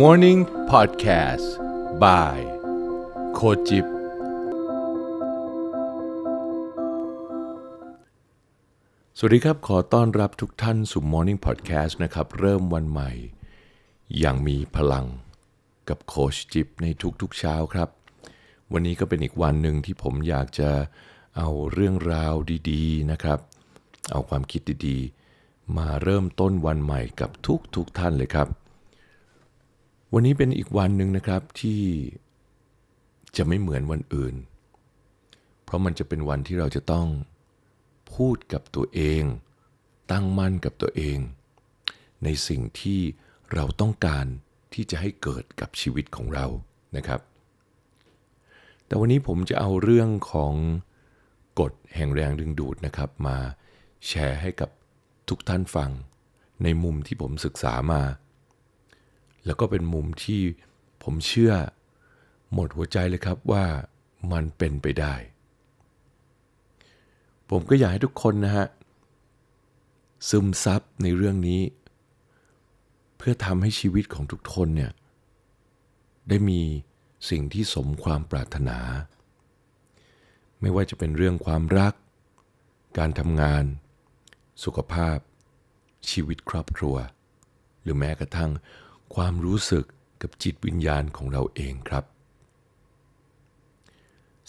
Morning Podcast by โคจิบ สวัสดีครับ ขอต้อนรับทุกท่านสู่ Morning Podcast นะครับ เริ่มวันใหม่ อย่างมีพลังกับโคชจิบในทุกๆเช้าครับ วันนี้ก็เป็นอีกวันหนึ่งที่ผมอยากจะเอาเรื่องราวดีๆนะครับ เอาความคิดดีๆ มาเริ่มต้นวันใหม่กับทุกๆท่านเลยครับ วันนี้เป็นอีกวันหนึ่งนะครับที่จะไม่เหมือนวันอื่น เพราะมันจะเป็นวันที่เราจะต้องพูดกับตัวเอง ตั้งมั่นกับตัวเอง ในสิ่งที่เราต้องการที่จะให้เกิดกับชีวิตของเรานะครับ แต่วันนี้ผมจะเอาเรื่องของกฎแห่งแรงดึงดูดนะครับ มาแชร์ให้กับทุกท่านฟัง ในมุมที่ผมศึกษามา แล้วก็เป็นมุมที่ผมเชื่อหมดหัวใจเลยครับว่ามันเป็นไปได้ ผมก็อยากให้ทุกคนนะฮะ ซึมซับในเรื่องนี้ เพื่อทำให้ชีวิตของทุกคนเนี่ย ได้มีสิ่งที่สมความปรารถนา ไม่ว่าจะเป็นเรื่องความรัก การทำงาน สุขภาพ ชีวิตครอบครัว หรือแม้กระทั่ง ความรู้สึกกับจิตวิญญาณของเราเองครับ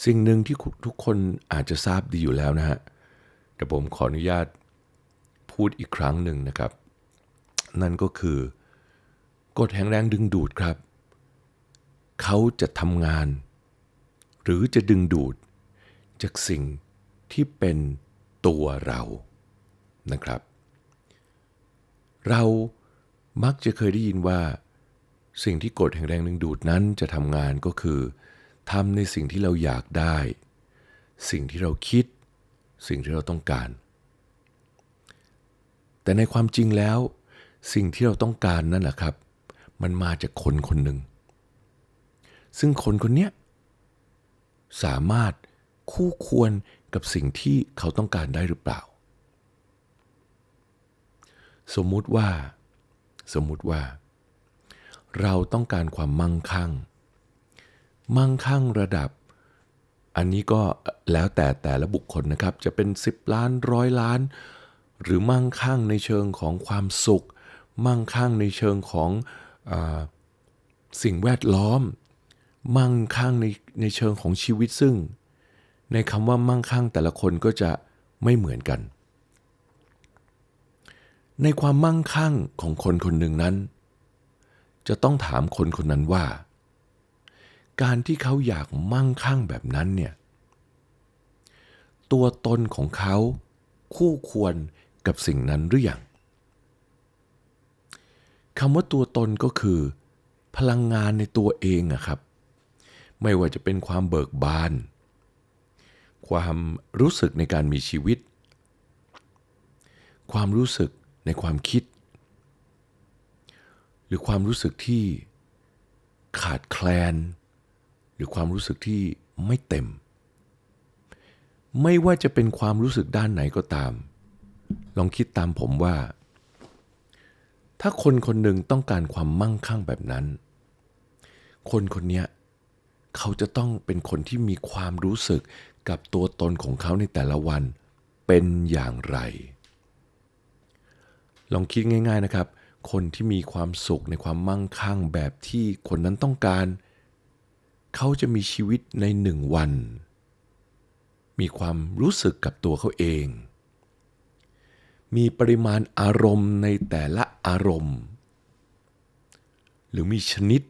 สิ่งหนึ่งที่ทุกคนอาจจะทราบดีอยู่แล้วนะฮะ แต่ผมขออนุญาตพูดอีกครั้งหนึ่งนะครับ นั่นก็คือกฎแห่งแรงดึงดูดครับ เขาจะทำงาน หรือจะดึงดูด จากสิ่งที่เป็นตัวเรานะครับ เรา มักจะเคยได้ยินว่า สิ่งที่กฎแห่งแรงดึงดูดนั้นจะทำงานก็คือทำในสิ่งที่เราอยากได้ สิ่งที่เราคิด สิ่งที่เราต้องการ แต่ในความจริงแล้ว สิ่งที่เราต้องการนั่นแหละครับ มันมาจากคนคนหนึ่ง ซึ่งคนคนนี้สามารถคู่ควรกับสิ่งที่เขาต้องการได้หรือเปล่า สมมุติว่า สมมุติว่า เราต้องการความมั่งคั่ง มั่งคั่งระดับ อันนี้ก็แล้วแต่แต่ละบุคคลนะครับ จะเป็น 10 ล้านร้อยล้าน หรือมั่งคั่งในเชิงของความสุข มั่งคั่งในเชิงของอสิ่งแวดล้อม มั่งคั่งในในเชิงของชีวิตซึ่ง ในคำว่ามั่งคั่งแต่ละคนก็จะไม่เหมือนกัน ในความมั่งคั่งของคนคนหนึ่งนั้น จะต้องถามคนคนนั้นว่า การที่เขาอยากมั่งคั่งแบบนั้นเนี่ย ตัวตนของเขาคู่ควรกับสิ่งนั้นหรือยังคำว่าตัวตนก็คือ พลังงานในตัวเองอะครับ ไม่ว่าจะเป็นความเบิกบาน ความรู้สึกในการมีชีวิต ความรู้สึก ในความคิด หรือความรู้สึกที่ขาดแคลน หรือความรู้สึกที่ไม่เต็ม ไม่ว่าจะเป็นความรู้สึกด้านไหนก็ตาม ลองคิดตามผมว่า ถ้าคนคนหนึ่งต้องการความมั่งคั่งแบบนั้น คนคนนี้เขาจะต้องเป็นคนที่มีความรู้สึกกับตัวตนของเขาในแต่ละวันเป็นอย่างไร ลองคิดง่าย ๆนะครับ คนที่มีความสุขในความมั่งคั่งแบบที่คนนั้นต้องการ เขาจะมีชีวิตในหนึ่งวัน มีความรู้สึกกับตัวเขาเอง มีปริมาณอารมณ์ในแต่ละอารมณ์ หรือมีชนิด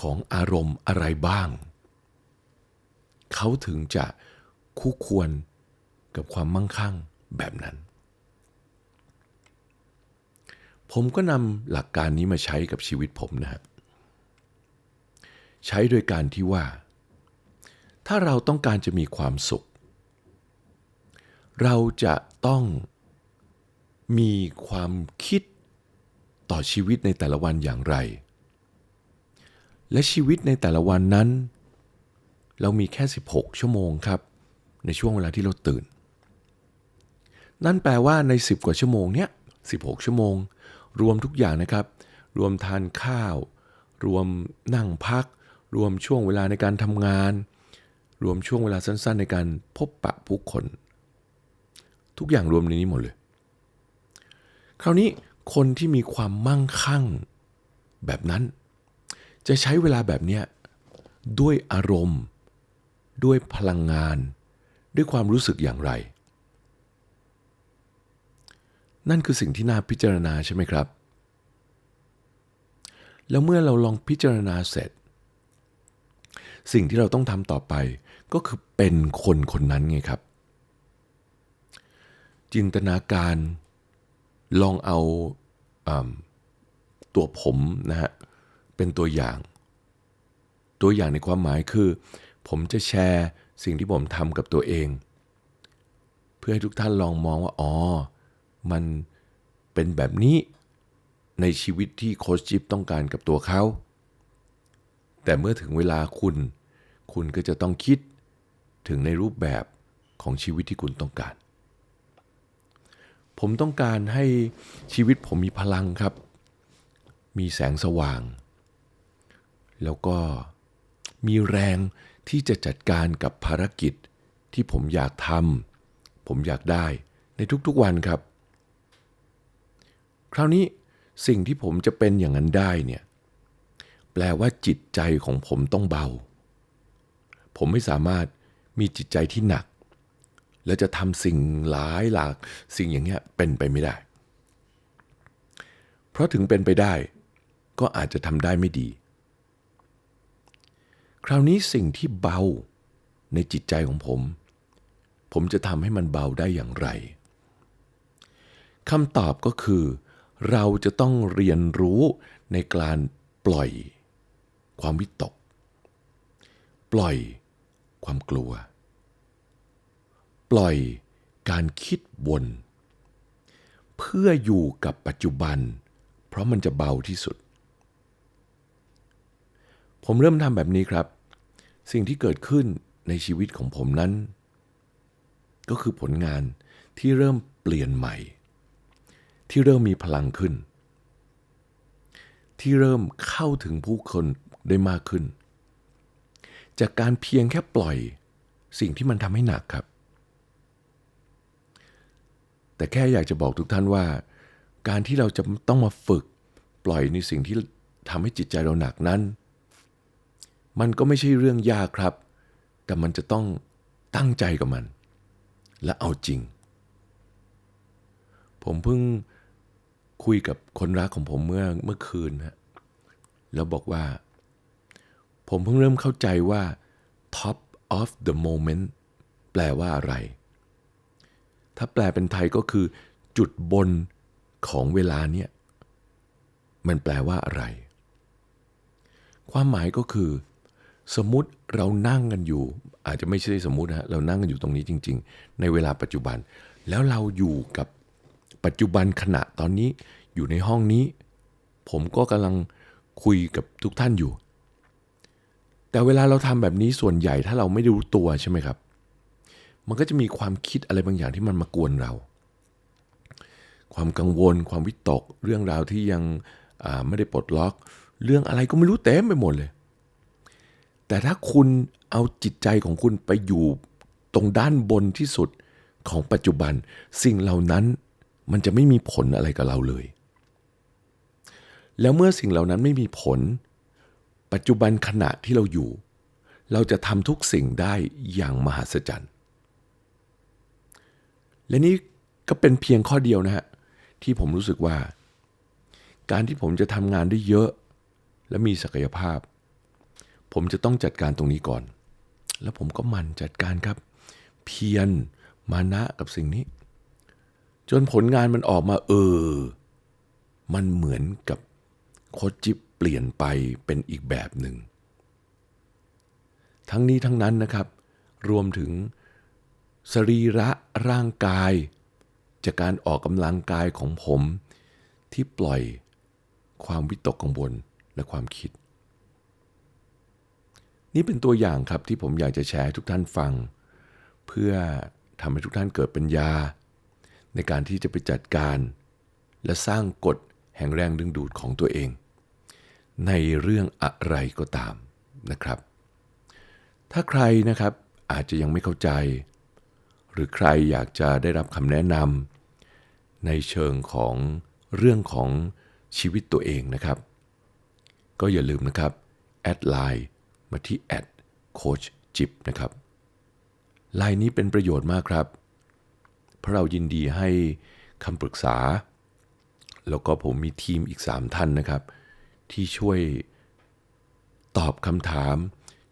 ของอารมณ์อะไรบ้าง เขาถึงจะคู่ควรกับความมั่งคั่งแบบนั้น ผมก็นำหลักการนี้มาใช้กับชีวิตผมนะฮะใช้โดยการที่ว่า ถ้าเราต้องการจะมีความสุข เราจะต้องมีความคิดต่อชีวิตในแต่ละวันอย่างไร และชีวิตในแต่ละวันนั้น เรามีแค่ 16 ชั่วโมงครับ ในช่วงเวลาที่เราตื่น นั่นแปลว่าใน 10 กว่าชั่วโมงเนี้ย 16 ชั่วโมง รวมทุกอย่างนะครับ รวมทานข้าว รวมนั่งพัก รวมช่วงเวลาในการทำงาน รวมช่วงเวลาสั้นๆ ในการพบปะผู้คน ทุกอย่างรวมในนี้หมดเลย คราวนี้คนที่มีความมั่งคั่งแบบนั้น จะใช้เวลาแบบเนี้ยด้วยอารมณ์ ด้วยพลังงาน ด้วยความรู้สึกอย่างไร นั่นคือสิ่งที่น่าพิจารณาใช่ไหมครับ แล้วเมื่อเราลองพิจารณาเสร็จ สิ่งที่เราต้องทำต่อไปก็คือเป็นคนคนนั้นไงครับ จินตนาการลองเอาอำตัวผมนะฮะเป็นตัวอย่าง ตัวอย่างในความหมายคือ ผมจะแชร์สิ่งที่ผมทำกับตัวเอง เพื่อให้ทุกท่านลองมองว่าอ๋อ มันเป็นแบบนี้ในชีวิตที่โคชจิปต้องการกับตัวเขา แต่เมื่อถึงเวลาคุณ คุณก็จะต้องคิดถึงในรูปแบบของชีวิตที่คุณต้องการ ผมต้องการให้ชีวิตผมมีพลังครับ มีแสงสว่าง แล้วก็มีแรงที่จะจัดการกับภารกิจที่ผมอยากทำผมอยากได้ในทุกๆวันครับ คราวนี้สิ่งที่ผมจะเป็นอย่างนั้นได้เนี่ยแปลว่าจิตใจของผมต้องเบา ผมไม่สามารถมีจิตใจที่หนัก และจะทำสิ่งหลายหลากสิ่งอย่างเงี้ยเป็นไปไม่ได้ เพราะถึงเป็นไปได้ ก็อาจจะทำได้ไม่ดี คราวนี้สิ่งที่เบาในจิตใจของผม ผมจะทำให้มันเบาได้อย่างไรคำตอบก็คือ เราจะต้องเรียนรู้ในการปล่อยความวิตก ปล่อยความกลัว ปล่อยการคิดวนเพื่ออยู่กับปัจจุบัน เพราะมันจะเบาที่สุด ผมเริ่มทำแบบนี้ครับ สิ่งที่เกิดขึ้นในชีวิตของผมนั้น ก็คือผลงานที่เริ่มเปลี่ยนใหม่ ที่เริ่มมีพลังขึ้น ที่เริ่มเข้าถึงผู้คนได้มากขึ้น จากการเพียงแค่ปล่อยสิ่งที่มันทำให้หนักครับ แต่แค่อยากจะบอกทุกท่านว่า การที่เราจะต้องมาฝึกปล่อยในสิ่งที่ทำให้จิตใจเราหนักนั้น มันก็ไม่ใช่เรื่องยากครับ แต่มันจะต้องตั้งใจกับมัน และเอาจริง ผมเพิ่ง คุยกับคนรักของผมเมื่อเมื่อคืนฮะแล้วบอกว่า ผมเพิ่งเริ่มเข้าใจว่า top of the moment แปลว่าอะไร ถ้าแปลเป็นไทยก็คือ จุดบนของเวลาเนี่ย มันแปลว่าอะไร ความหมายก็คือ สมมุติเรานั่งกันอยู่ อาจจะไม่ใช่สมมุติฮะเรานั่งกันอยู่ตรงนี้จริง ๆ ในเวลาปัจจุบัน แล้วเราอยู่กับ ปัจจุบันขณะตอนนี้อยู่ในห้องนี้ ผมก็กำลังคุยกับทุกท่านอยู่ แต่เวลาเราทำแบบนี้ส่วนใหญ่ถ้าเราไม่รู้ตัวใช่ไหมครับ มันก็จะมีความคิดอะไรบางอย่างที่มันมากวนเรา ความกังวล ความวิตก เรื่องราวที่ยังไม่ได้ปลดล็อก เรื่องอะไรก็ไม่รู้เต็มไปหมดเลย แต่ถ้าคุณเอาจิตใจของคุณไปอยู่ตรงด้านบนที่สุดของปัจจุบัน สิ่งเหล่านั้น มันจะไม่มีผลอะไรกับเราเลย แล้วเมื่อสิ่งเหล่านั้นไม่มีผล ปัจจุบันขณะที่เราอยู่ เราจะทำทุกสิ่งได้อย่างมหัศจรรย์ และนี่ก็เป็นเพียงข้อเดียวนะฮะที่ผมรู้สึกว่า การที่ผมจะทำงานได้เยอะ และมีศักยภาพ ผมจะต้องจัดการตรงนี้ก่อน แล้วผมก็มันจัดการครับ เพียรมานะกับสิ่งนี้ จนผลงานมันออกมาเออ มันเหมือนกับโคชจิบเปลี่ยนไปเป็นอีกแบบหนึ่ง ทั้งนี้ทั้งนั้นนะครับ รวมถึงสรีระร่างกาย จากการออกกำลังกายของผม ที่ปล่อยความวิตกกังวลและความคิด นี่เป็นตัวอย่างครับที่ผมอยากจะแชร์ทุกท่านฟัง เพื่อทำให้ทุกท่านเกิดปัญญา ในการที่จะไปจัดการ และสร้างกฎแห่งแรงดึงดูดของตัวเอง ในเรื่องอะไรก็ตามนะครับ ถ้าใครนะครับอาจจะยังไม่เข้าใจ หรือใครอยากจะได้รับคำแนะนำในเชิงของเรื่องของชีวิตตัวเองนะครับ ก็อย่าลืมนะครับ แอดไลน์มาที่แอดโคชจิบนะครับไลน์นี้เป็นประโยชน์มากครับเพราะเรายินดีให้คำปรึกษา แล้วก็ผมมีทีมอีก 3 ท่านนะครับ ที่ช่วยตอบคำถาม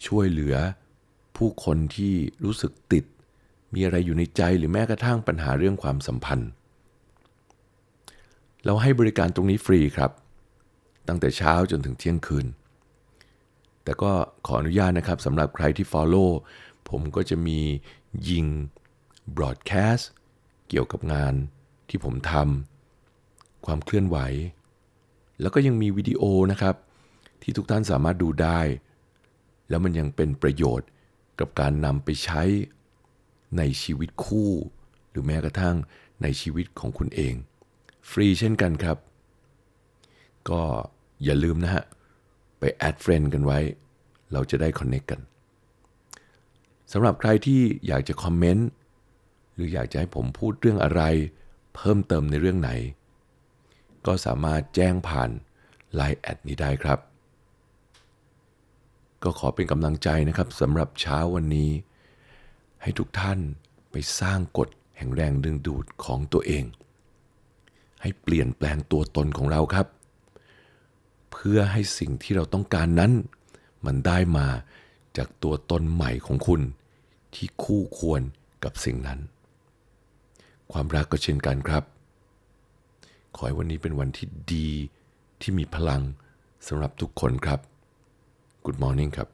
ช่วยเหลือผู้คนที่รู้สึกติด มีอะไรอยู่ในใจหรือแม้กระทั่งปัญหาเรื่องความสัมพันธ์ เราให้บริการตรงนี้ฟรีครับ ตั้งแต่เช้าจนถึงเที่ยงคืน แต่ก็ขออนุญาตนะครับสำหรับใครที่ Follow ผมก็จะมียิง broadcast เกี่ยวกับงานที่ผมทำความเคลื่อนไหว แล้วก็ยังมีวิดีโอนะครับ ที่ทุกท่านสามารถดูได้ แล้วมันยังเป็นประโยชน์กับการนำไปใช้ในชีวิตคู่ หรือแม้กระทั่งในชีวิตของคุณเอง ฟรีเช่นกันครับ ก็อย่าลืมนะฮะ ไปแอดเฟรนด์กันไว้ เราจะได้คอนเน c กกันสำหรับใครที่อยากจะคอมเมนต์ หรืออยากจะให้ผมพูดเรื่องอะไร เพิ่มเติมในเรื่องไหน ก็สามารถแจ้งผ่าน Line แอดนี้ได้ครับ ก็ขอเป็นกำลังใจนะครับสำหรับเช้าวันนี้ ให้ทุกท่านไปสร้างกฎแห่งแรงดึงดูดของตัวเอง ให้เปลี่ยนแปลงตัวตนของเราครับ เพื่อให้สิ่งที่เราต้องการนั้น มันได้มาจากตัวตนใหม่ของคุณ ที่คู่ควรกับสิ่งนั้น ความรักก็เช่นกันครับ ขอให้วันนี้เป็นวันที่ดีที่มีพลังสำหรับทุกคนครับ Good morning ครับ